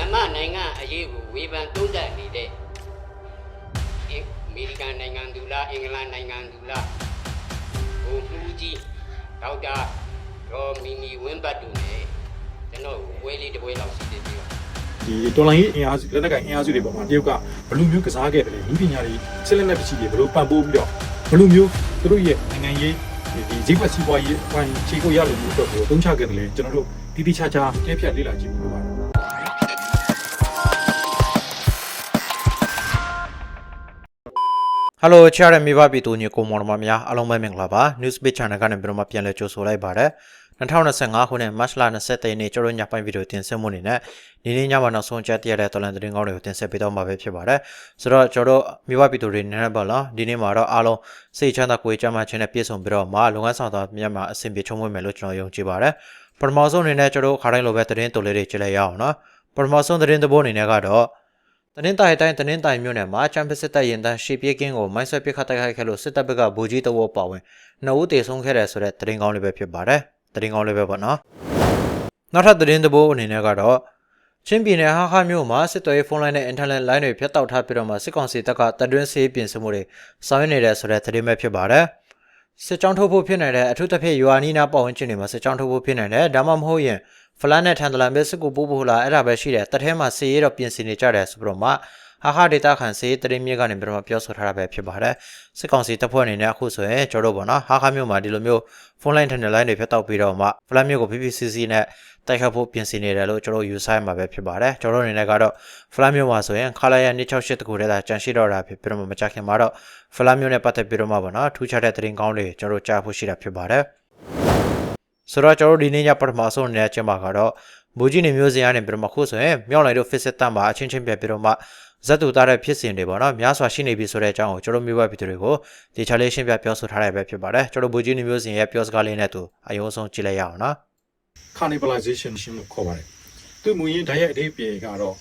မြန်မာနိုင်ငံအရေးကိုဝေဖန်သုံးသပ်နေတဲ့အမေရိကန်နိုင်ငံသူလားအင်္ဂလန်နိုင်ငံသူလားဟိုမူကြီးဒေါက်တာဒေါ်မီမီဝင်းပတ်တူနဲ့ကျွန်တော်ဝဲလေးတစ်ပွဲလောက်ရှိသေးတယ်ဒီတော်လိုင်းရေးအင်အားစုလက်နက်ကိုင်အင်အားစုတွေပေါ်မှာတရုတ်ကဘယ်လိုမျိုးကစားခဲ့တယ်လဲဤပညာတွေစစ်လက်နက်ပစ္စည်းတွေဘယ်လိုပံ့ပိုးပြီးတော့ဘယ်လိုမျိုးသူတို့ရဲ့နိုင်ငံရေးဒီဈေးကွက်စီးပွားရေးအပိုင်းခြေကိုရလို့မျိုးအတွက်ကိုသုံးချခဲ့တယ်လဲကျွန်တော်တို့တိတိကျကျကဲဖြတ်လေ့လာကြည့်ဖို့လိုပါတယ် ဟယ်လိုချာရမိဘပြည်သူညီကိုမောင်မများအားလုံးပဲမင်္ဂလာပါ News Bit Channel ကနေပြီးတော့မှပြန်လည်ကြိုဆိုလိုက်ပါရစေ2025ခုနှစ် March လ20ရက်နေ့ကျွန်တော်ညပိုင်းဗီဒီယိုတင်ဆက်မှုအနေနဲ့ဒီနေ့ညမှာနောက်ဆုံးချက်တရတဲ့တော်လန်သတင်းကောင်းတွေကိုတင်ဆက်ပေးတော့မှာပဲဖြစ်ပါတယ်ဆိုတော့ကျွန်တော်မိဘပြည်သူတွေနည်းနည်းပါလားဒီနေ့မှာတော့အားလုံးစိတ်ချမ်းသာကိုယ်ကြမ်းမှခြင်းနဲ့ပြည့်စုံပြီးတော့မှလုပ်ငန်းဆောင်တာများမှာအဆင်ပြေချုံးမွေးမယ်လို့ကျွန်တော်ယုံကြည်ပါတယ်ပထမဆုံးအနေနဲ့ကျွန်တော်ခါတိုင်းလိုပဲသတင်းတူလေးတွေကြည့်လိုက်ရအောင်နော်ပထမဆုံးသတင်းသဘောအနေနဲ့ကတော့ တနင်္သာရီတိုင်းတနင်္သာရီမြို့နယ်မှာချမ်ပစစ်တပ်ရင်တန်းရှေ့ပြေးကင်းကိုမိုင်းဆွဲပစ်ခတ်တိုက်ခိုက်ခဲ့လို့စစ်တပ်ဘက်ကဗိုလ်ကြီးတဝက်ပါဝင်နှစ်ဦးတေဆုံးခဲ့တယ်ဆိုတဲ့သတင်းကောင်းလေးပဲဖြစ်ပါတယ်သတင်းကောင်းလေးပဲပေါ့နော်နောက်ထပ်သတင်းသဘောအနေနဲ့ကတော့ချင်းပြည်နယ်ဟာခါမြို့မှာစစ်တော်ရေးဖုန်းလိုင်းနဲ့အင်တာနက်လိုင်းတွေဖြတ်တောက်ထားပြီးတော့မှစစ်ကောင်စီတပ်ကတတွင်းဆေးပြင်ဆင်မှုတွေဆောင်ရွက်နေတယ်ဆိုတဲ့သတင်းပဲဖြစ်ပါတယ်စစ်ကြောင်းထုတ်ဖို့ဖြစ်နေတဲ့အထူးသဖြင့်ယူအာနီနာပတ်ဝန်းကျင်တွေမှာစစ်ကြောင်းထုတ်ဖို့ဖြစ်နေတယ်ဒါမှမဟုတ်ရင် ဖလန်နဲ့ထန်တလန်ပဲစစ်ကိုပို့ဖို့လာအဲ့ဒါပဲရှိတယ်တထဲမှာစီရဲတော့ပြင်ဆင်နေကြတယ်ဆိုပြီးတော့မှဟာဟာဒေတာခန်စီတရင်မြေကနေပြီးတော့မှပြောဆိုထားတာပဲဖြစ်ပါတယ်စစ်ကောင်စီတပ်ဖွဲ့အနေနဲ့အခုဆိုရင်ကျွန်တော်တို့ပေါ့နော်ဟာခါမျိုးမှာဒီလိုမျိုးဖုန်းလိုင်းထန်တဲ့လိုင်းတွေဖြတ်တောက်ပြီးတော့မှဖလန်မျိုးကို PPCC နဲ့တိုက်ခတ်ဖို့ပြင်ဆင်နေတယ်လို့ကျွန်တော်ယူဆရမှာပဲဖြစ်ပါတယ်ကျွန်တော်တို့အနေနဲ့ကတော့ဖလန်မျိုးမှာဆိုရင်ခလာရ268တကူတည်းသာကြန့်ရှိတော့တာဖြစ်ပြီးတော့မှမကြခင်မှာတော့ဖလန်မျိုးနဲ့ပတ်သက်ပြီးတော့မှပေါ့နော်ထူးခြားတဲ့သတင်းကောင်းတွေကျွန်တော်တို့ကြားဖို့ရှိတာဖြစ်ပါတယ် ဆိုတော့ကျွန်တော်တို့ဒီနေ့ညပထမဆုံးအနေနဲ့ကျင်းပါကတော့ဘူကြီးနေမျိုးစင်ကနေပြီးတော့မှခုဆိုရင်မြောက်လိုက်တို့ fit စစ်တပ်မှာအချင်းချင်းပြပြီးတော့မှဇက်တူတာတဲ့ဖြစ်စဉ်တွေပေါ့နော်များစွာရှိနေပြီဆိုတဲ့အကြောင်းကိုကျွန်တော်မျိုးပဲပြည်သူတွေကိုဒီချာလေးရှင်းပြပြောဆိုထားရပဲဖြစ်ပါတယ်ကျွန်တော်ဘူကြီးနေမျိုးစင်ရဲ့ပြောစကားလေးနဲ့တူအယုံဆုံးကြည့်လိုက်ရအောင်နော် cannibalization ရှင်းလို့ခေါ်ပါတယ်သူမူရင်းဓာတ်ရိုက်အဓိပ္ပာယ်ကတော့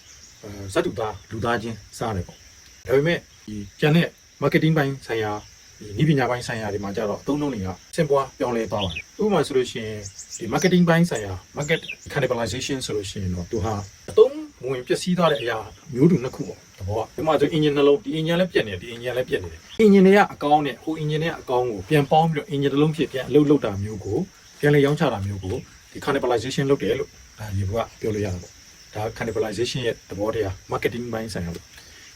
အဲဇတ်တူသားလူသားချင်းစားတယ်ပေါ့ဒါပေမဲ့ဒီကျန်တဲ့ marketing ပိုင်းဆိုင်ရာ ဒီနည်းပညာပိုင်းဆိုင်ရာတွေမှာကျတော့အသုံးနှုန်းတွေကစင်ပွားပြောင်းလဲသွားပါတယ်ဥပမာဆိုလို့ရှိရင်ဒီ marketing ပိုင်းဆိုင်ရာ market cannibalization ဆိုလို့ရှိရင်တော့သူဟာအသုံးဝင်ပျက်စီးသွားတဲ့အရာမျိုးတူနှစ်ခုပေါ့တဘောကဒီမှာဆို engine နှလုံးဒီ engine လည်းပြက်နေတယ်ဒီ engine လည်းပြက်နေတယ် engine တွေကအကောင်းနဲ့ဟို engine တွေကအကောင်းကိုပြန်ပေါင်းပြီးတော့ engine တစ်လုံးဖြစ်ပြန်အလုပ်လုပ်တာမျိုးကိုပြန်လေရောင်းချတာမျိုးကိုဒီ cannibalization လုပ်တယ်လို့ဒါရေဘုကပြောလို့ရတာပေါ့ဒါ cannibalization ရဲ့သဘောတရား marketing ဘိုင်းဆိုင်ရာလို့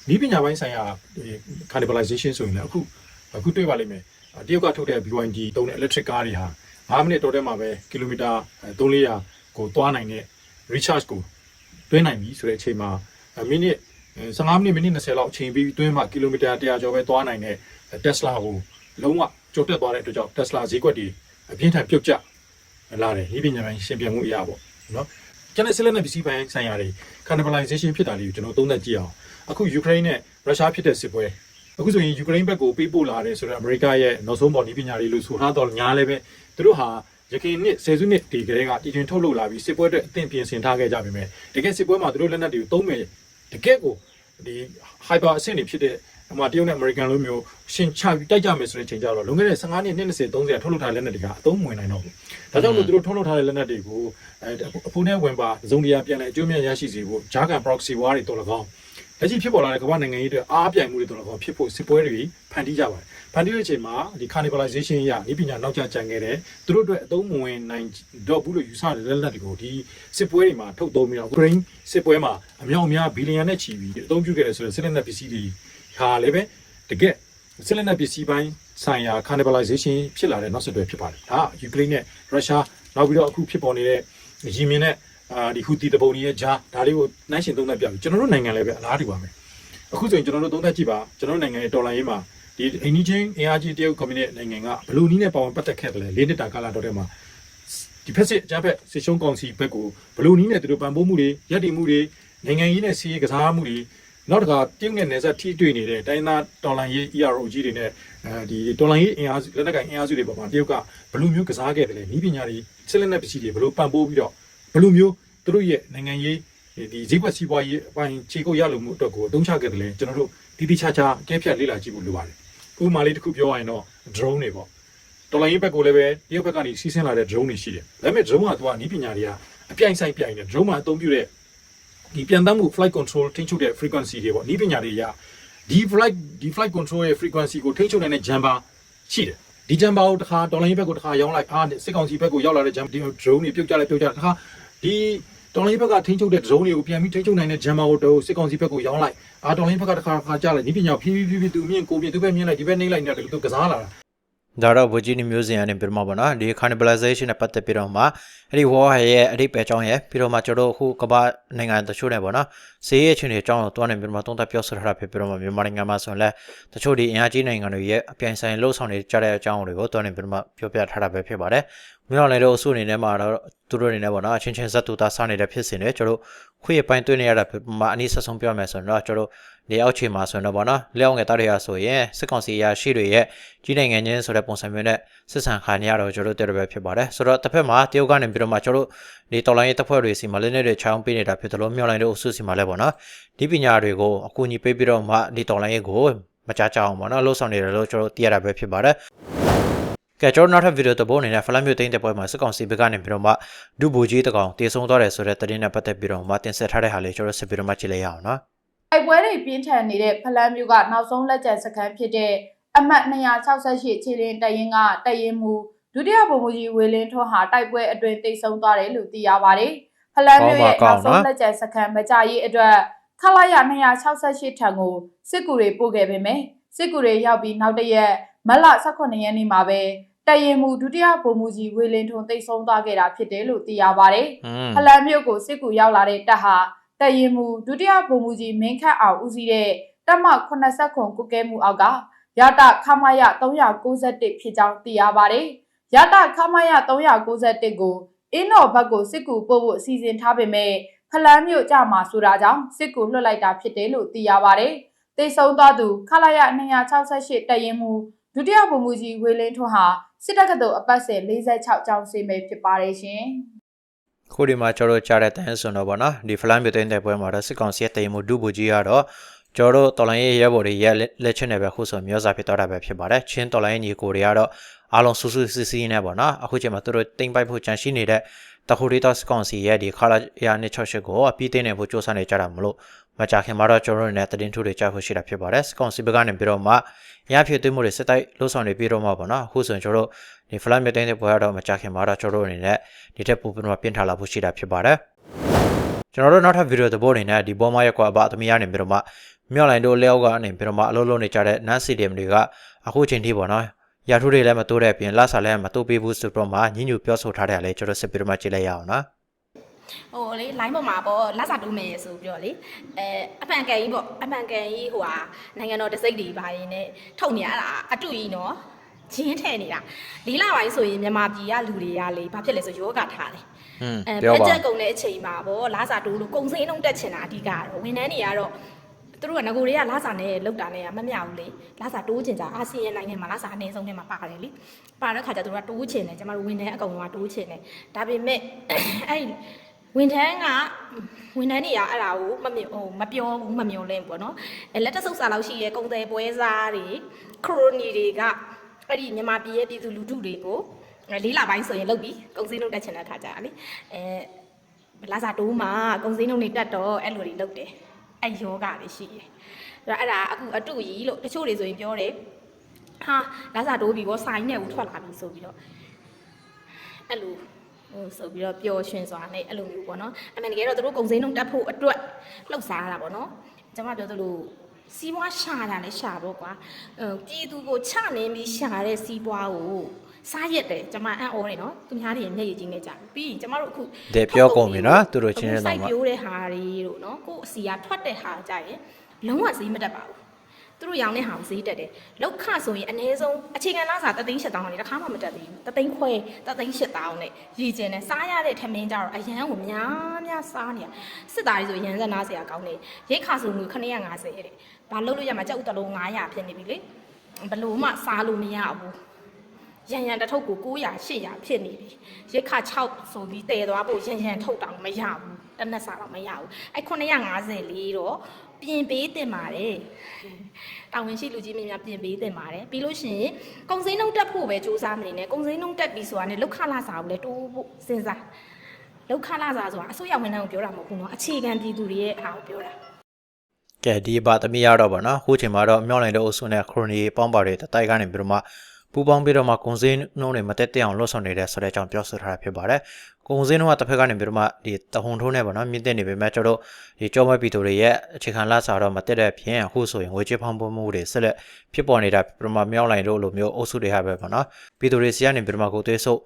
ဒီပညာပိုင်းဆိုင်ရာဒီ cannibalization ဆိုရင်လည်းအခု အခုတွေ့ပါလိမ့်မယ်တရုတ်ကထုတ်တဲ့ BYD တုံးတဲ့ electric car တွေဟာ9မိနစ်တော်ထဲမှာပဲကီလိုမီတာ300ကိုသွားနိုင်တဲ့ recharge ကိုတွင်းနိုင်ပြီဆိုတဲ့အချိန်မှာမိနစ်15မိနစ်မိနစ်20လောက်အချိန်ပြီးတွင်းမှာကီလိုမီတာ100ကျော်ပဲသွားနိုင်တဲ့ Tesla ကိုလုံးဝကျော်တက်သွားတဲ့အတွက်ကြောင့် Tesla ဈေးကွက်တွေအပြင်းထန်ပြုတ်ကျလာတယ်ဒီပညာပိုင်းရှင်ပြမှုအရာပေါ့နော်ကျန်တဲ့ဆက်လက်နဲ့ပစ္စည်းပိုင်းဆိုင်ရာတွေ cannibalization ဖြစ်တာလေးကိုကျွန်တော်သုံးသပ်ကြည့်အောင်အခုယူကရိန်းနဲ့ရုရှားဖြစ်တဲ့စစ်ပွဲ အခုဆိုရင်ယူကရိန်းဘက်ကိုပေးပို့လာတယ်ဆိုတော့အမေရိကရဲ့နောက်ဆုံးပေါ်ဒီပညာတွေလို့ဆိုထားတော့ညာလည်းပဲသူတို့ဟာရခိုင်နှစ်ဆယ်စုနှစ်ဒီကလေးကတည်တွင်ထုတ်လုပ်လာပြီးစစ်ပွဲအတွက်အသင့်ပြင်ဆင်ထားခဲ့ကြပြီမဲ့တကယ်စစ်ပွဲမှာသူတို့လက်နက်တွေကိုသုံးမယ်တကယ်ကိုဒီ hyper အဆင့်တွေဖြစ်တဲ့ဟိုမှာတရုတ်နဲ့အမေရိကန်လိုမျိုးရှင်ချပြီးတိုက်ကြမယ်ဆိုတဲ့ချိန်ကြတော့လွန်ခဲ့တဲ့15နှစ်20 30ထုတ်လုပ်ထားတဲ့လက်နက်တွေကအသုံးမဝင်နိုင်တော့ဘူးဒါကြောင့်မို့သူတို့ထုတ်လုပ်ထားတဲ့လက်နက်တွေကိုအဲအဖိုးနဲ့ဝင်ပါဇုံတရားပြန်လဲအကျိုးမြတ်ရရှိစေဖို့ဂျာကန် proxy war တွေတော်လကောင်း လက်ရှိဖြစ်ပေါ်လာတဲ့ကမ္ဘာနိုင်ငံရေးတွေအားပြိုင်မှုတွေတော်တော်ကောင်းဖြစ်ဖို့စစ်ပွဲတွေဖန်တီးကြပါတယ်ဖန်တီးတဲ့အချိန်မှာဒီ cannibalization ရဤပညာနောက်ကျကျန်ခဲ့တယ်သူတို့အတွက်အသုံးမဝင်နိုင်တော့ဘူးလို့ယူဆတဲ့လက်နက်တွေကိုဒီစစ်ပွဲတွေမှာထုတ်သုံးပြီးတော့ Ukraine စစ်ပွဲမှာအမြောက်အများဘီလီယံနဲ့ချီပြီးအသုံးပြုခဲ့တယ်ဆိုတဲ့စစ်လက်နက်ပစ္စည်းတွေဟာလည်းပဲတကယ်စစ်လက်နက်ပစ္စည်းပိုင်းဆိုင်ရာ cannibalization ဖြစ်လာတဲ့နောက်ဆက်တွဲဖြစ်ပါတယ်ဒါယူကရိန်းနဲ့ရုရှားနောက်ပြီးတော့အခုဖြစ်ပေါ်နေတဲ့ယီမင်နဲ့ အာဒီဟူတီတပုံတွေရဲ့ဂျာဒါလေးကိုနှိုင်းရှင်သုံးသပ်ပြပြီကျွန်တော်တို့နိုင်ငံလည်းပဲအလားတူပါမယ်အခုဆိုရင်ကျွန်တော်တို့သုံးသပ်ကြည့်ပါကျွန်တော်တို့နိုင်ငံရဲ့တော်လှန်ရေးမှာဒီအိန္ဒိချင်းအင်အားကြီးတရုတ်ကွန်မြူနစ်နိုင်ငံကဘလူနီးနဲ့ပါဝင်ပတ်သက်ခဲ့တယ်လေလေးနှစ်တာကာလတော့တဲ့မှာဒီဖက်စစ်အကြမ်းဖက်စစ်ရှုံးကောင်စီဘက်ကိုဘလူနီးနဲ့သူတို့ပံ့ပိုးမှုတွေရည်တည်မှုတွေနိုင်ငံရေးနဲ့စီးရေးကစားမှုတွေနောက်တစ်ခါတရုတ်နဲ့နယ်စပ်ထိတွေ့နေတဲ့တိုင်းသားတော်လှန်ရေး ERO ကြီးတွေနဲ့အဲဒီတော်လှန်ရေးအင်အားစုလက်နက်ကိုင်အင်အားစုတွေပေါ်မှာတရုတ်ကဘလူမျိုးကစားခဲ့တယ်လေဤပညာတွေစစ်လက်နက်ပစ္စည်းတွေဘလူပံ့ပိုးပြီးတော့ဘလူမျိုး သူတို့ရဲ့နိုင်ငံရေးဒီဈေးကွက်စီးပွားရေးအပိုင်းခြေကုပ်ရလို့မှုအတွက်ကိုအသုံးချခဲ့တယ်လေကျွန်တော်တို့တိတိကျကျအကဲဖြတ်လေ့လာကြည့်ဖို့လိုပါတယ်ဥပမာလေးတစ်ခုပြောရရင်တော့ drone တွေပေါ့တော်လိုင်းရေးဘက်ကိုလည်းပဲတရုတ်ဘက်ကနေစီးဆင်းလာတဲ့ drone တွေရှိတယ်ဒါပေမဲ့ drone ကသူကနီးပညာတွေကအပြိုင်ဆိုင်ပြိုင်နေ drone မှာအသုံးပြုတဲ့ဒီပြန်တမ်းမှု flight control ထိန်းချုပ်တဲ့ frequency တွေပေါ့ဤပညာတွေအရဒီ flight ဒီ flight control ရဲ့ frequency ကိုထိန်းချုပ်နိုင်တဲ့ jumper ရှိတယ်ဒီ jumper ကိုတစ်ခါတော်လိုင်းဘက်ကိုတစ်ခါရောင်းလိုက်အာစစ်ကောင်စီဘက်ကိုရောက်လာတဲ့ jumper ဒီ drone တွေပြုတ်ကြလိုက်ပြုတ်ကြတစ်ခါဒီ တော်လိုင်းဘက်ကထိန်းချုပ်တဲ့ drone တွေကိုပြန်ပြီးထိန်းချုပ်နိုင်တဲ့ jumper ကိုတော့စစ်ကောင်စီဘက်ကိုရောင်းလိုက်အာတော်လိုင်းဘက်ကတစ်ခါတစ်ခါကြားလိုက်ဤပညာဖြည်းဖြည်းဖြည်းဖြည်းသူမြင်ကိုမြင်သူပဲမြင်လိုက်ဒီဘက်နှိမ့်လိုက်နေတယ်သူကစားလာတာဒါတော့ဗဂျီနီမျိုးစင်ကနေပြီးတော့မှပေါ့နော်ဒီ cannibalization နဲ့ပတ်သက်ပြီးတော့မှအဲ့ဒီ war ရဲ့အဓိပ္ပာယ်အကြောင်းရဲ့ပြီးတော့မှကျွန်တော်တို့အခုကမ္ဘာနိုင်ငံတချို့နဲ့ပေါ့နော်ဈေးရဲ့အခြေအနေအကြောင်းကိုတွားနေပြီးတော့မှသုံးသပ်ပြောဆိုထားတာဖြစ်ပြီးတော့မှမြန်မာနိုင်ငံမှာဆိုရင်လည်းတချို့ဒီအင်အားကြီးနိုင်ငံတွေရဲ့အပြိုင်ဆိုင်လှုပ်ဆောင်နေကြတဲ့အကြောင်းတွေကိုတွားနေပြီးတော့မှပြောပြထားတာပဲဖြစ်ပါတယ် မြောက်လည်းတို့အစုအနေနဲ့မှာတော့သူတို့အနေနဲ့ပေါ့နော်အချင်းချင်းဇက်တူတာစားနေတဲ့ဖြစ်စဉ်တွေကျွန်တော်တို့ခွေးပိုင်းတွေ့နေရတာဖြစ်မှာအနည်းဆက်ဆုံးပြောမယ်ဆိုရင်တော့ကျွန်တော်တို့နေအောက်ခြေမှာဆိုရင်တော့ပေါ့နော်လျှောက်ငယ်တာတွေရဆိုရင်စစ်ကောင်စီအရာရှိတွေရဲ့ကြီးနိုင်ငံချင်းဆိုတဲ့ပုံစံမျိုးနဲ့စစ်ဆန်ခါနေရတော့ကျွန်တော်တို့တွေ့ရပဲဖြစ်ပါတယ်ဆိုတော့တစ်ဖက်မှာတရုတ်ကနေပြီးတော့မှကျွန်တော်တို့ဒီတော်လိုင်းရေးတပ်ဖွဲ့တွေစီမှာလည်းနဲ့တွေချောင်းပေးနေတာဖြစ်တယ်လို့မြောက်လိုင်းတို့အစုစီမှာလည်းပေါ့နော်ဒီပညာတွေကိုအကူအညီပေးပြီးတော့မှဒီတော်လိုင်းရေးကိုမကြကြအောင်ပေါ့နော်လှုပ်ဆောင်နေတယ်လို့ကျွန်တော်တို့သိရတာပဲဖြစ်ပါတယ် ကဲကျွန်တော်နောက်ထပ်ဗီဒီယိုတစ်ပုဒ်အနေနဲ့ဖလန်မျိုးသိန်းတဲ့ပွဲမှာစစ်ကောင်စီဘက်ကနေပြီးတော့မှဒုဘူကြီးတကောင်တည်ဆုံသွားတယ်ဆိုတဲ့သတင်းနဲ့ပတ်သက်ပြီးတော့မှတင်ဆက်ထားတဲ့ဟာလေးကျွန်တော်စစ်ပြီးတော့မှကြည့်လိုက်ရအောင်နော်တိုက်ပွဲတွေပြင်းထန်နေတဲ့ဖလန်းမျိုးကနောက်ဆုံးလက်ကျန်စခန်းဖြစ်တဲ့အမှတ်268ခြေလင်းတရင်ကတရင်မူဒုတိယဗိုလ်မှူးကြီးဝေလင်းထွန်းဟာတိုက်ပွဲအတွင်းတိတ်ဆုံးသွားတယ်လို့သိရပါတယ်။ဖလန်းမျိုးရဲ့နောက်ဆုံးလက်ကျန်စခန်းမကြရေးအတွက်ခလာရ268ထံကိုစစ်ကူတွေပို့ခဲ့ပေမယ့်စစ်ကူတွေရောက်ပြီးနောက်တရက်မတ်လ18ရက်နေ့မှာပဲ တရင်မူဒုတိယဗိုလ်မှူးကြီးဝေလင်းထွန်းတိတ်ဆုံးသွားခဲ့တာဖြစ်တယ်လို့သိရပါတယ်။อืมဖလန်မြို့ကိုစစ်ကူရောက်လာတဲ့တပ်ဟာတရင်မူဒုတိယဗိုလ်မှူးကြီးမင်းခတ်အောင်ဦးစီးတဲ့တပ်မ89ခုကုကဲမှုအောက်ကရတခမရ391ဖြစ်ကြောင်းသိရပါတယ်။ရတခမရ391ကိုအင်းတော်ဘက်ကိုစစ်ကူပို့ဖို့အစီအစဉ်ထားပေမဲ့ဖလန်မြို့ကြမှာဆိုတာကြောင့်စစ်ကူလွှတ်လိုက်တာဖြစ်တယ်လို့သိရပါတယ်။တိတ်ဆုံးသွားသူခလာရ268တရင်မူဒုတိယဗိုလ်မှူးကြီးဝေလင်းထွန်းဟာ စစ်တပ်ကတော်အပတ်စဉ်46ကျောင်းစီမဲဖြစ်ပါတယ်ရှင်။ခုဒီမှာကျွန်တော်တို့ကြားတဲ့တန်းဆိုတော့ဗောနော်ဒီဖလန်မျိုးသိန်းတဲ့ပွဲမှာတော့စစ်ကောင်စီရဲ့တိမ်မှုဒုဘူကြီးကတော့ကျွန်တော်တို့တော်လိုင်းရဲ့ရဲဘော်တွေရဲ့လက်ချင်းတွေပဲခုဆိုမျိုးစားဖြစ်တော့တာပဲဖြစ်ပါတယ်ချင်းတော်လိုင်းရဲ့ညီကိုတွေကတော့အားလုံးဆူဆူစီစီနဲ့ဗောနော်အခုချိန်မှာသူတို့တိမ်ပိုက်ဖို့ကြံရှိနေတဲ့တခုရီတော့စစ်ကောင်စီရဲ့ဒီခလာရ268ကိုအပြီးသိနေဖို့စ조사နေကြတာမလို့ မကြခင်မှာတော့ကျွန်တော်တို့နဲ့တည်င်းထုတွေကြားဖို့ရှိတာဖြစ်ပါတယ်စစ်ကောင်စီဘက်ကနေပြီးတော့မှရဖြစ်သွင်းမှုတွေစစ်တိုက်လှုပ်ဆောင်နေပြီးတော့မှဗောနော်အခုဆိုရင်ကျွန်တော်တို့ဒီဖလန်မျိုးသိန်းတဲ့ပွဲကတော့မကြခင်မှာတော့ကျွန်တော်တို့အနေနဲ့ဒီထက်ပိုပြီးတော့ပြင်ထားလာဖို့ရှိတာဖြစ်ပါတယ်ကျွန်တော်တို့နောက်ထပ်ဗီဒီယိုသဘောအနေနဲ့ဒီဘောမရက်ကွာအဘသမီးရနေပြီးတော့မှမြောက်လိုင်းတို့လျောက်ကနေပြီးတော့မှအလုံးလုံးနေကြတဲ့ NAS CDM တွေကအခုချိန်ထိပေါ့နော်ရာထူးတွေလည်းမတိုးတဲ့အပြင်လက်စာလည်းမတိုးပေးဘူးဆိုတော့မှညညူပြောဆိုထားတယ်လေကျွန်တော်စစ်ပြီးတော့မှကြည့်လိုက်ရအောင်နော် ဟိုလေ line ပေါ်မှာပေါ့လက်စာတူးမယ်ဆိုပြီးတော့လေအဲအမှန်ကန်ကြီးပေါ့အမှန်ကန်ကြီးဟိုဟာနိုင်ငံတော်တစိမ့်တွေပါရင်နဲ့ထုတ်နေရတာအတူကြီးနော်ဂျင်းထဲနေတာလေးလပိုင်းဆိုရင်မြန်မာပြည်ကလူတွေကလေဘာဖြစ်လဲဆိုယောဂထားတယ်อืมအဲပြောဘတ်ပါဂျက်ကုန်တဲ့အချိန်မှာပေါ့လာစာတူးလို့ကုန်စည်နှုန်းတက်ချင်တာအဓိကကတော့ဝန်ထမ်းတွေကတော့သူတို့ကငကိုတွေကလာစာနဲ့လောက်တာနဲ့ကမမျှဘူးလေလာစာတိုးချင်ကြအာဆီယံနိုင်ငံမှာလာစာအနည်းဆုံးထဲမှာပါတယ်လေပါတဲ့ခါကျသူတို့ကတိုးချင်တယ်ကျမတို့ဝန်ထမ်းအကုန်လုံးကတိုးချင်တယ်ဒါပေမဲ့အဲ့ ဝန်ထမ်းကဝန်ထမ်းတွေကအဲ့ဒါကိုမမြင်ဟိုမပြောဘူးမမြင်လင်းပေါ့နော်အဲလက်တဆုပ်စာလောက်ရှိရဲကုန်တယ်ပွဲစားတွေခရိုနီတွေကအဲ့ဒီမြန်မာပြည်ရဲ့ပြည်သူလူထုတွေကိုအဲလေးလပိုင်းဆိုရင်လုတ်ပြီးကုန်စည်နှုန်းတက်ချင်တဲ့ခါကြတာလေအဲလာစာတိုးမှာကုန်စည်နှုန်းတွေတက်တော့အဲ့လိုတွေလုတ်တယ်အဲ့ယောဂတွေရှိတယ်အဲ့ဒါအဲ့ဒါအခုအတူကြီးလို့တချို့တွေဆိုရင်ပြောတယ်ဟာလာစာတိုးပြီးတော့ဆိုင်နဲ့ဦးထွက်လာပြီဆိုပြီးတော့အဲ့လို ဟိုဆိုပြီးတော့ပျော်ရွှင်စွာနဲ့အဲ့လိုမျိုးပေါ့နော်အမှန်တကယ်တော့သူတို့ကုံစင်းလုံးတက်ဖို့အတွက်လှုပ်ရှားရတာပေါ့နော်ကျွန်မပြောသလိုစီးပွားရှာတာလည်းရှာတော့ကွာဟိုပြည်သူကိုချနေပြီးရှာတဲ့စီးပွားကိုစားရက်တယ်ကျွန်မအံ့ဩတယ်နော်သူများတွေမျက်ရည်ကြီးနေကြပြီးရင်ကျွန်မတို့အခုတဲ့ပြောကုန်ပြီနော်သူတို့ချင်းတဲ့စိုတော့က်မှပြိုးတဲ့ဟာတွေတို့နော်ကို့အစီကထွက်တဲ့ဟာကြရင်လုံးဝဈေးမတက်ပါဘူး သူတို့ရောင်းတဲ့ဟာကိုဈေးတက်တယ်လောက်ခဆိုရင်အနည်းဆုံးအခြေခံသားစာတသိန်း၈တောင်းနဲ့တစ်ခါမှမတက်သေးဘူးတသိန်းခွဲတသိန်း၈တောင်းနဲ့ရည်ကျင်တယ်စားရတဲ့ထမင်းကြတော့အရန်ကိုများများစားနေရစစ်သားတွေဆိုရန်စက်နားစရာကောင်းတယ်ရိတ်ခါဆိုငွေ950တဲ့ဘာလို့လို့ရမှာကြောက်တလုံး900ဖြစ်နေပြီလေဘလို့မှစားလို့မရဘူးရန်ရန်တစ်ထုပ်ကို900 800ဖြစ်နေပြီရိတ်ခါ6ဆိုပြီးတည်သွားဖို့ရန်ရန်ထုတ်တောင်မရဘူးတစ်နက်စာတော့မရဘူးအဲ့950လေးတော့ ပြင်ပေးတင်ပါတယ်တာဝန်ရှိလူကြီးမင်းများပြင်ပေးတင်ပါတယ်ပြီးလို့ရှိရင်ကုံစိမ်းနှုံတက်ဖို့ပဲစူးစမ်းမနေနဲ့ကုံစိမ်းနှုံတက်ပြီဆိုတာနဲ့လောက်ခလာစာကိုလည်းတိုးဖို့စဉ်းစား လောက်ခလာစားဆိုတာအစိုးရဝန်ထမ်းကိုပြောတာမဟုတ်ဘူးเนาะအခြေခံပြည်သူတွေရဲ့အားကိုပြောတာ ကဲဒီပါသမီးရတော့ဗောနော်ခုချိန်မှာတော့မြောက်လိုက်တဲ့အုပ်စုနဲ့ခရိုနီပေါင်းပါတွေတတိုက်ကနေပြီးတော့မှပူပေါင်းပြီးတော့မှကုံစင်းနှုံးတွေမတက်တက်အောင်လှုပ်ဆောင်နေတဲ့ဆိုတဲ့အကြောင်းပြောဆိုထားတာဖြစ်ပါတယ်။ ကုံစင်းနှုံးကတစ်ဖက်ကနေပြီးတော့မှဒီတဟုန်ထိုးနဲ့ဗောနော်မြင့်တက်နေပေမဲ့ကျွန်တော်တို့ဒီကြောမပီတိုတွေရဲ့အခြေခံလစာတော့မတက်တဲ့ဖြင့်အခုဆိုရင်ဝေချေဖောင်းပွမှုတွေဆက်လက်ဖြစ်ပေါ်နေတာပြီးတော့မှမြောက်လိုက်တို့လိုမျိုးအုပ်စုတွေဟာပဲဗောနော်ပီတိုတွေစီကနေပြီးတော့မှကိုသွေးဆုပ်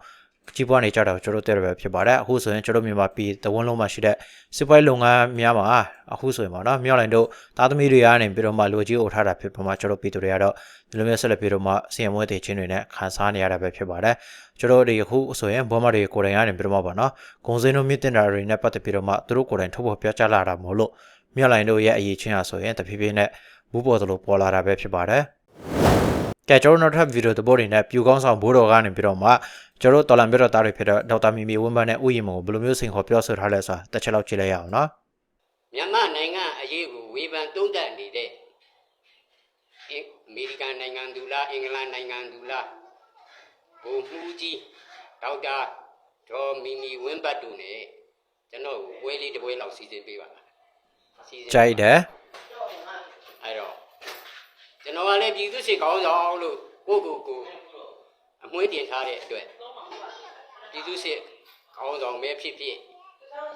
ကြီးပွားနေကြတာကိုကျွန်တော်တို့တွေ့ရပဲဖြစ်ပါတယ်အခုဆိုရင်ကျွန်တော်မြန်မာပြည်တဝန်းလုံးမှာရှိတဲ့စစ်ပွဲလုပ်ငန်းများမှာအခုဆိုရင်ပေါ့နော်မြောက်လိုင်းတို့သားသမီးတွေကနေပြီးတော့မှလူကြီးအိုထားတာဖြစ်ပေါ်မှာကျွန်တော်ပြည်သူတွေကတော့ ဒီလိုမျိုးဆက်လက်ပြီးတော့မှစီရင်မွေးတည်ခြင်းတွေနဲ့ခံစားနေရတာပဲဖြစ်ပါတယ်ကျွန်တော်တို့အခုဆိုရင်ဘောမတွေကိုယ်တိုင်ကနေပြီးတော့မှပေါ့နော်ဂုံစင်းတို့မြင့်တင်တာတွေနဲ့ပတ်သက်ပြီးတော့မှသူတို့ကိုယ်တိုင်ထုတ်ဖော်ပြောကြားလာတာမဟုတ်လို့မြောက်လိုင်းတို့ရဲ့အရေးချင်းအားဆိုရင်တဖြည်းဖြည်းနဲ့ဘူးပေါ်သလိုပေါ်လာတာပဲဖြစ်ပါတယ်ကဲကျွန်တော်နောက်ထပ်ဗီဒီယိုသဘောတွေနဲ့ပြူကောင်းဆောင်ဘိုးတော်ကနေပြီးတော့မှကျွန်တော်တော်လန်ပြတော့တားတွေဖြစ်တော့ဒေါက်တာမီမီဝင်းမန်းနဲ့ဥယျာဉ်မကိုဘယ်လိုမျိုးစင်ခေါ်ပြောဆိုထားလဲဆိုတာတစ်ချက်လောက်ကြည့်လိုက်ရအောင်နော်မြန်မာနိုင်ငံအရေးကိုဝေဖန်သုံးသပ်နေတဲ့အ မေရိကန်နိုင်ငံသူလားအင်္ဂလန်နိုင်ငံသူလားဘုံမှုကြီးဒေါက်တာဒေါ်မီမီဝင်းဘတ်တို့ ਨੇ ကျွန်တော်ကိုပွဲလေးတစ်ပွဲလောက်စီစဉ်ပေးပါစီစဉ်ကြိုက်တယ်အဲ့တော့ကျွန်တော်ကလည်းပြည်သူစစ်ကောင်းဆောင်လို့ကိုယ့်ကိုယ်ကိုအမွှေးတင်ထားတဲ့အတွက်ပြည်သူစစ်ကောင်းဆောင်ပဲဖြစ်ဖြစ်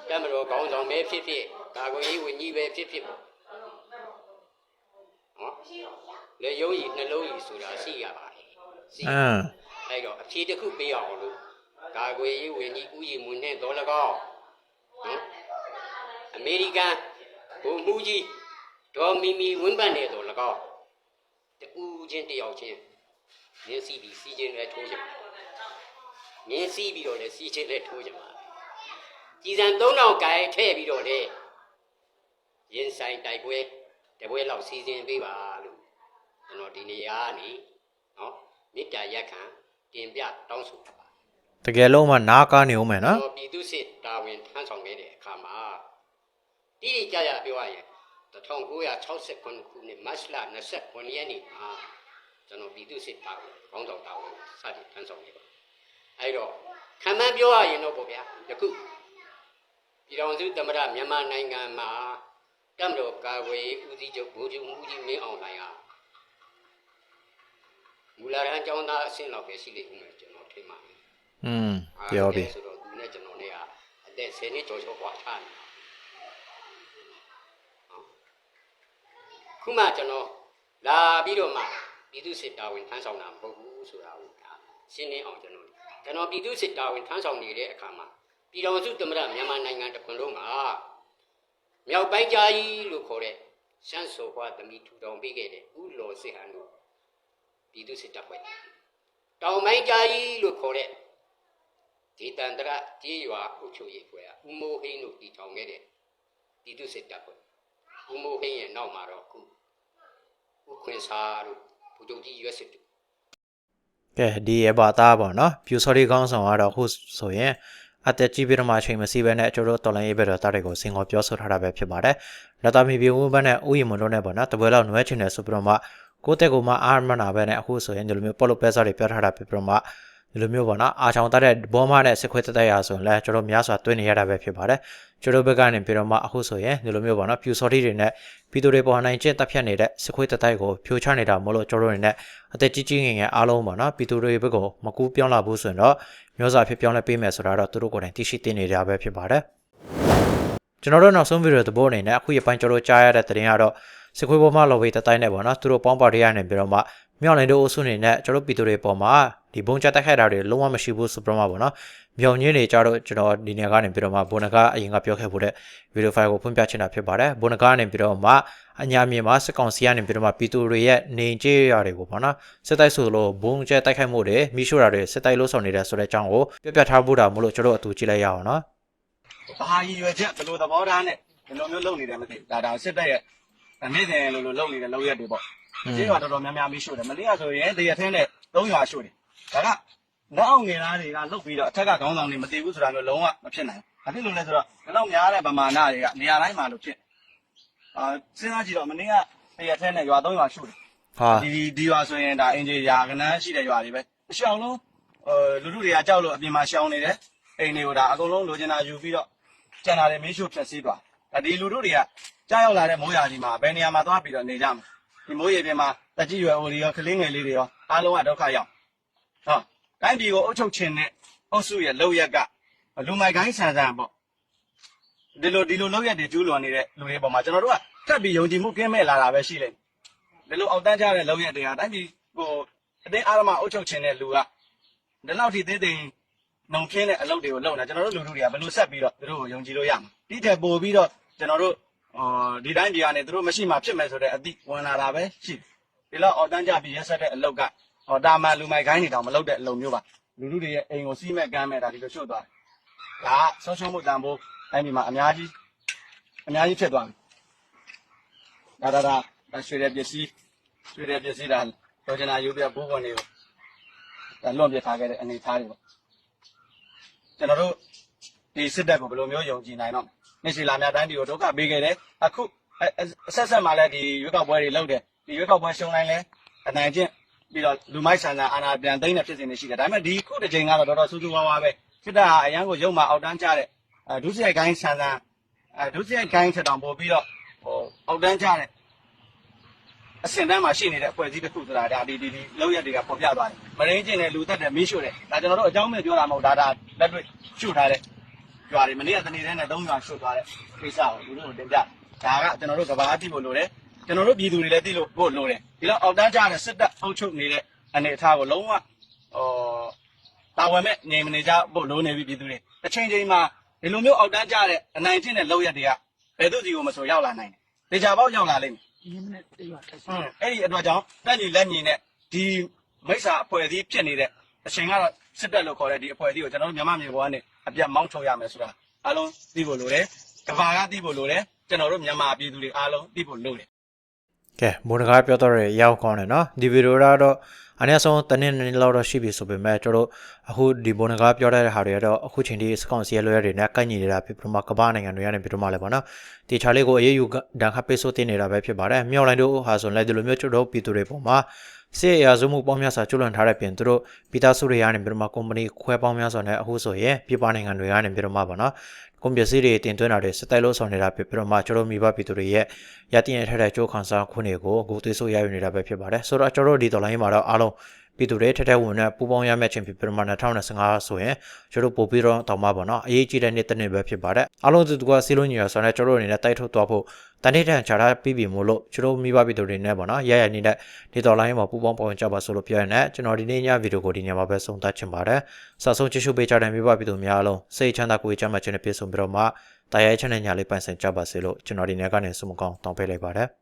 တမတော်ကောင်းဆောင်ပဲဖြစ်ဖြစ်ဒါကိုရေးဝင်ကြီးပဲဖြစ်ဖြစ်ပေါ့ဟော လေယုံကြီးနှလုံးကြီးဆိုတာရှိရပါတယ်ရှိအင်းအဲ့တော့အဖြေတစ်ခုပေးအောင်လို့ဒါကိုရေးဝင်ကြီးဥယျာဉ်မွန်းနဲ့တော်လကောင်းနော်အမေရိကန်ဘုံမှုကြီးဒေါ်မီမီဝင်းပတ်နေတော်လကောင်းတူချင်းတယောက်ချင်းမြင်းစီပြီးစီချင်းလည်းထိုးကြပါမြင်းစီပြီးတော့လည်းစီချင်းလည်းထိုးကြပါကြည်စံ3000ကိုင်ထည့်ပြီးတော့လေရင်ဆိုင်တိုက်ပွဲတပွဲလောက်စီစဉ်ပေးပါလို့ ကျွန်တော်ဒီနေရာကနေနော်မေတ္တာရက်ခံတင်ပြတောင်းဆိုထားပါတကယ်လုံးမှနားကားနေဦးမယ်နော်ကျွန်တော်ပြည်သူစစ်တာဝန်ထမ်းဆောင်ခဲ့တဲ့အခါမှာတိတိကျကျပြောရရင်1969ခုနှစ်မတ်လ29ရက်နေ့မှာကျွန်တော်ပြည်သူစစ်တာဝန်ခေါင်းဆောင်တာဝန်စတင်ထမ်းဆောင်ခဲ့ပါအဲ့တော့ခံမှန်းပြောရရင်တော့ပေါ့ဗျာယခုပြည်တော်စုသမ္မတမြန်မာနိုင်ငံမှာတမတော်ကာကွယ်ရေးဦးစီးချုပ်ဗိုလ်ချုပ်မှုကြီးမင်းအောင်လှိုင်ဟာ မူလာရန်ကျောင်းသားအဆင့်လောက်ပဲရှိလိမ့်ဦးမယ်ကျွန်တော်ထင်ပါတယ် อืมပြောပြီ ဆိုတော့သူနဲ့ကျွန်တော်နဲ့ကအသက်10နှစ်ကျော်ကျော်กว่าထားနေတာဟုတ်ခုမှကျွန်တော်လာပြီးတော့မှပြည်သူစစ်တာဝန်ထမ်းဆောင်တာမဟုတ်ဘူးဆိုတာကိုဒါရှင်းလင်းအောင်ကျွန်တော်ကျွန်တော်ပြည်သူစစ်တာဝန်ထမ်းဆောင်နေတဲ့အခါမှာပြည်တော်စုသမ္မတမြန်မာနိုင်ငံတစ်ခွင်လုံးကမြောက်ပိုင်းကြားကြီးလို့ခေါ်တဲ့ရှမ်းစော်ဘွားသမီးထူထောင်ပေးခဲ့တဲ့ဥလော်စစ်ဟန်တို့ ပြည်သူစစ်တပ်ဖွဲ့တောင်ပိုင်းကြားကြီးလို့ခေါ်တဲ့ဒေတန္တရကြေးရွာအုပ်ချုပ်ရေးဖွဲ့ကဥမိုးဟင်းတို့တည်ထောင်ခဲ့တဲ့ပြည်သူစစ်တပ်ဖွဲ့ဥမိုးဟင်းရဲ့နောက်မှာတော့ခုဥခွင်စာတို့ဘုဒ္ဓကြီးရွက်စစ်တို့ကဲဒီရပါသားပေါ့နော်ပြူစော်ရီကောင်းဆောင်ကတော့ခုဆိုရင်အသက်ကြီးပြီးတော့မှအချိန်မစီးပဲနဲ့ကျွန်တော်တို့တော်လိုင်းရေးဘက်တော့တားတွေကိုစင်ကောပြောဆိုထားတာပဲဖြစ်ပါတယ်။လက်သားမီပြေဝဘက်နဲ့ဥယျာဉ်မလုံးနဲ့ပေါ့နော်တပွဲလောက်နွဲချင်တယ်ဆိုပြီးတော့မှ ကိုယ့်တက်ကိုမှအာမနာပဲနဲ့အခုဆိုရင်ဒီလိုမျိုးပေါ်လို့ပဲစားတွေပြောထားတာဖြစ်ပြီးတော့မှဒီလိုမျိုးပေါ့နော်အာချောင်တတ်တဲ့ဘောမနဲ့စစ်ခွေးတက်တက်ရဆိုရင်လည်းကျွန်တော်များစွာတွင်းနေရတာပဲဖြစ်ပါတယ်။ကျွန်တော်ဘက်ကနေပြီးတော့မှအခုဆိုရင်ဒီလိုမျိုးပေါ့နော်ပြူစော်ရီတွေနဲ့ပြည်သူတွေပေါ်နိုင်ချင်းတက်ဖြတ်နေတဲ့စစ်ခွေးတက်တိုက်ကိုဖြိုချနေတာမဟုတ်လို့ကျွန်တော်တို့နေနဲ့အသက်ကြီးကြီးငယ်ငယ်အားလုံးပေါ့နော်ပြည်သူတွေဘက်ကိုမကူးပြောင်းလာဘူးဆိုရင်တော့မျိုးစားဖြစ်ပြောင်းလဲပေးမယ်ဆိုတာတော့သူတို့ကိုယ်တိုင်သိရှိသိနေတာပဲဖြစ်ပါတယ်ကျွန်တော်တို့နောက်ဆုံးဗီဒီယိုသဘောအနေနဲ့အခုရပိုင်းကျွန်တော်ကြားရတဲ့သတင်းကတော့ စစ်ခွေးပေါ်မှာလော်ဝေးတတိုင်းနဲ့ပေါ့နော်သူတို့ပေါင်းပါတွေရနေပြီးတော့မှမြောက်နိုင်တို့အုပ်စုနေနဲ့ကျွန်တော်ပြည်သူတွေပေါ်မှာဒီဘုံချတက်ခိုက်တာတွေလုံးဝမရှိဘူးဆိုပြမှာပေါ့နော်မြောင်ကြီးနေကြတော့ကျွန်တော်ဒီနေရာကနေပြီးတော့မှဘုံနကအရင်ကပြောခဲ့ဖို့တဲ့ဗီဒီယိုဖိုင်ကိုဖွင့်ပြချင်တာဖြစ်ပါတယ်ဘုံနကနေပြီးတော့မှအညာမြေမှာစစ်ကောင်စီကနေပြီးတော့မှပြည်သူတွေရဲ့နေကြေးရတွေကိုပေါ့နော်စစ်တိုက်ဆိုလို့ဘုံကျဲတိုက်ခိုက်မှုတွေမိရှို့တာတွေစစ်တိုက်လို့ဆောင်နေတဲ့ဆိုတဲ့အကြောင်းကိုပြပြထားဖို့တာမလို့ကျွန်တော်အတူကြည့်လိုက်ရအောင်နော်ဘာရည်ရွယ်ချက်ဘယ်လိုသဘောထားနဲ့ဘယ်လိုမျိုးလုပ်နေတယ်မသိဘူးဒါတောင်စစ်တပ်ရဲ့ နေ့စဉ်လိုလိုလုပ်နေတဲ့လုပ်ရက်တွေပေါ့ကျေးရွာတော်တော်များများမရှို့တယ်မလေးကဆိုရင်တရထင်းနဲ့၃ရွာရှို့တယ်ဒါကလက်အောင်ငယ်သားတွေကလုတ်ပြီးတော့အထက်ကခေါင်းဆောင်တွေမတည်ဘူးဆိုတာမျိုးလုံးဝမဖြစ်နိုင်ဘူးဘာဖြစ်လို့လဲဆိုတော့ဒီလောက်များတဲ့ဗမာနာတွေကနေရာတိုင်းမှာလို့ဖြစ်အာစဉ်းစားကြည့်တော့မနေ့ကတရထင်းနဲ့ရွာ၃ရွာရှို့တယ်ဟာဒီဒီဒီရွာဆိုရင်ဒါအင်ဂျီယာကနန်းရှိတဲ့ရွာတွေပဲအရှောင်းလုံးအဲလူလူတွေကကြောက်လို့အပြင်မှာရှောင်းနေတယ်အိမ်တွေကိုဒါအကုန်လုံးလိုချင်တာယူပြီးတော့ကျန်တာတွေမင်းရှို့ဖြတ်စည်းသွားဒါဒီလူတို့တွေက ကြားရောက်လာတဲ့မိုးရာကြီးမှာဘယ်နေရာမှာသွားပြီးတော့နေကြမှာဒီမိုးရေပြင်မှာတက်ကြီးရွယ်အိုတွေရောကလေးငယ်လေးတွေရောအားလုံးကဒုက္ခရောက်ဟောတိုင်းပြည်ကိုအုပ်ချုပ်ခြင်းနဲ့အုပ်စုရဲ့လောက်ရက်ကလူမိုက်ကိုင်းဆန်ဆန်ပေါ့ဒီလိုဒီလိုလောက်ရက်တွေကျူးလွန်နေတဲ့လူတွေပေါ်မှာကျွန်တော်တို့ကထပ်ပြီးယုံကြည်မှုကင်းမဲ့လာတာပဲရှိလိမ့်မယ်ဒီလိုအောက်တန်းကြတဲ့လောက်ရက်တွေဟာတိုင်းပြည်ကိုအတင်းအားရမအုပ်ချုပ်ခြင်းတဲ့လူကဒီလောက်ထိသေးသေးနှုံခင်းတဲ့အလုပ်တွေကိုလုပ်နေကျွန်တော်တို့လူလူတွေကဘယ်လိုဆက်ပြီးတော့သူတို့ကိုယုံကြည်လို့ရမှာဒီထက်ပိုပြီးတော့ကျွန်တော်တို့အော် ဒီတိုင်းပြည်ကနေသူတို့မရှိမှဖြစ်မယ်ဆိုတဲ့အသည့်ဝင်လာတာပဲရှိဒီလောက်အောက်တန်းကြပြီးရက်ဆက်တဲ့အလုပ်ကဟောတာမန်လူမိုက်ခိုင်းနေတောင်မလုပ်တဲ့အလုပ်မျိုးပါလူလူတွေရဲ့အိမ်ကိုစီးမဲ့ကမ်းမဲ့ဒါဒီလိုရှုပ်သွားတယ်ဒါကဆုံးရှုံးမှုတန်ဖိုးတိုင်းပြည်မှာအများကြီးအများကြီးဖြစ်သွားပြီဒါဒါဒါဒါရွှေတဲ့ပစ္စည်းရွှေတဲ့ပစ္စည်းဒါတော်ချင်တာယူပြဘူးကုန်တွေကိုဒါလွန်ပြထားခဲ့တဲ့အနေထားတွေပေါ့ကျွန်တော်တို့ ဒီစစ်တပ်ကိုဘယ်လိုမျိုးယုံကြည်နိုင်တော့မလဲနေစီလာများတိုင်းဒီကိုဒုက္ခပေးခဲ့တယ်အခုအအဆက်ဆက်မှာလည်းဒီရွေးကောက်ပွဲတွေလုပ်တယ်ဒီရွေးကောက်ပွဲရှုံးတိုင်းလည်းအနိုင်ကျင့်ပြီးတော့လူမိုက်ဆန်ဆန်အာဏာပြန်သိမ်းတဲ့ဖြစ်စဉ်တွေရှိတယ်ဒါပေမဲ့ဒီခုတစ်ချိန်ကတော့တော်တော်ဆူဆူဝါးဝါပဲစစ်တပ်ဟာအရန်ကိုရုံမှအောက်တန်းကျတဲ့အဲဒုစရိုက်ကိုင်းဆန်ဆန်အဲဒုစရိုက်ကိုင်းချက်တောင်ပို့ပြီးတော့ဟိုအောက်တန်းကျတဲ့အစင်တန်းမှာရှိနေတဲ့အဖွဲ့အစည်းတစ်ခုဆိုတာဒါဒီဒီဒီလောက်ရက်တွေကပေါ်ပြသွားတယ်မရင်းကျင်တဲ့လူသက်တဲ့မီးရှို့တယ်ဒါကျွန်တော်တို့အကြောင်းမဲ့ပြောတာမဟုတ်ဒါဒါလက်တွေ့ရှို့ထားတဲ့ ကြွားတယ်မနေ့ကတနေ့တည်းနဲ့၃ကြွားရှို့သွားတဲ့ကိစ္စကိုလူတို့တင်ပြဒါကကျွန်တော်တို့ကဘာအတိဖို့လိုတယ်ကျွန်တော်တို့ပြည်သူတွေလည်းသိလို့ဖို့လိုတယ်ဒီတော့အောက်တန်းကျတဲ့စစ်တပ်အုပ်ချုပ်နေတဲ့အနေအထားကိုလုံးဝဟောတာဝန်မဲ့နေမနေကြဖို့လိုနေပြီပြည်သူတွေတစ်ချိန်ချိန်မှာဒီလိုမျိုးအောက်တန်းကျတဲ့အနိုင်ကျင့်တဲ့လောက်ရက်တွေကဘယ်သူစီကိုမဆိုရောက်လာနိုင်တယ်ဒေချာပေါက်ရောက်လာလိမ့်မယ်ဟွန်းအဲ့ဒီအတွက်ကြောင့်တက်ညီလက်ညီနဲ့ဒီမိစ္ဆာအဖွဲ့အစည်းဖြစ်နေတဲ့အချိန်ကတော့စစ်တပ်လို့ခေါ်တဲ့ဒီအဖွဲ့အစည်းကိုကျွန်တော်တို့မြန်မာပြည်ပေါ်ကနေ အပြတ်မောင်းထုတ်ရမယ်ဆိုတာအားလုံးသိဖို့လိုတယ်။ကဘာကသိဖို့လိုတယ်။ကျွန်တော်တို့မြန်မာပြည်သူတွေအားလုံးသိဖို့လိုတယ်ကဲဘုန်းကားပြောတော့ရရောက်ကောင်းတယ်နော်ဒီဗီဒီယိုကတော့အနည်းဆုံးတနင်္လာနေ့လောက်တော့ရှိပြီဆိုပေမဲ့ကျွန်တော်တို့အခုဒီဘုန်းကားပြောတဲ့ဟာတွေကတော့အခုချိန်ဒီစကောင်စီရဲ့လွှဲတွေနဲ့ကိုက်ညီနေတာဖြစ်ပြီးမှကမ္ဘာနိုင်ငံတွေကနေပြီးတော့မှလည်းပေါ့နော်ဒီချာလေးကိုအေးယူဒဏ်ခတ်ပေးဆိုတင်နေတာပဲဖြစ်ပါတယ်မြောက်လိုင်းတို့ဟာဆိုလည်းဒီလိုမျိုးကျွန်တော်တို့ပြည်သူတွေပေါ်မှာ စေအရာစုမှုပေါင်းများစွာကျွလွန်ထားတဲ့ပြင်သူတို့ပီတာစုတွေကနေပြီးတော့မှကုမ္ပဏီခွဲပေါင်းများစွာနဲ့အခုဆိုရင်ပြည်ပနိုင်ငံတွေကနေပြီးတော့မှပေါ့နော်ကွန်ပျူတာတွေတင်သွင်းတာတွေစတိုက်လို့ဆောင်နေတာဖြစ်ပြီးတော့မှကျွန်တော်မိဘပြည်သူတွေရဲ့ရတင်ရထက်တဲ့ကြိုးခံစားခွင့်တွေကိုကိုသွေးဆိုးရယူနေတာပဲဖြစ်ပါတယ်ဆိုတော့ကျွန်တော်တို့ဒီတော်လိုင်းမှာတော့အားလုံးပြည်သူတွေထက်ထက်ဝင်နဲ့ပူပေါင်းရမယ့်ချင်းဖြစ်ပြီးတော့မှ2025ဆိုရင်ကျွန်တော်ပို့ပြီးတော့တောင်းပါပါနော်အရေးကြီးတဲ့နေ့တစ်နေ့ပဲဖြစ်ပါတယ်အားလုံးသူကစီလုံးညီရဆိုတော့ကျွန်တော်တို့အနေနဲ့တိုက်ထုတ်သွားဖို့ တနေ့တန်ချာတာပြီးပြီမို့လို့ကျွန်တော်မိဘပြည်သူတွေနဲ့ပေါ့နော်ရရနေတဲ့ဒီတော်လိုင်းမှာပူပေါင်းပေါင်းကြပါဆိုလို့ပြောရတဲ့ကျွန်တော်ဒီနေ့ညဗီဒီယိုကိုဒီညမှာပဲဆုံးသတ်ချင်ပါတယ်စဆုံးကြည့်ရှုပေးကြတဲ့မိဘပြည်သူများအားလုံးစိတ်ချမ်းသာကိုယ်ချမ်းသာခြင်းနဲ့ပြည့်စုံပြီးတော့မှတရားရဲချမ်းတဲ့ညာလေးပိုင်ဆိုင်ကြပါစေလို့ကျွန်တော်ဒီနေ့ကနေဆုမကောင်းတောင်းပေးလိုက်ပါတယ်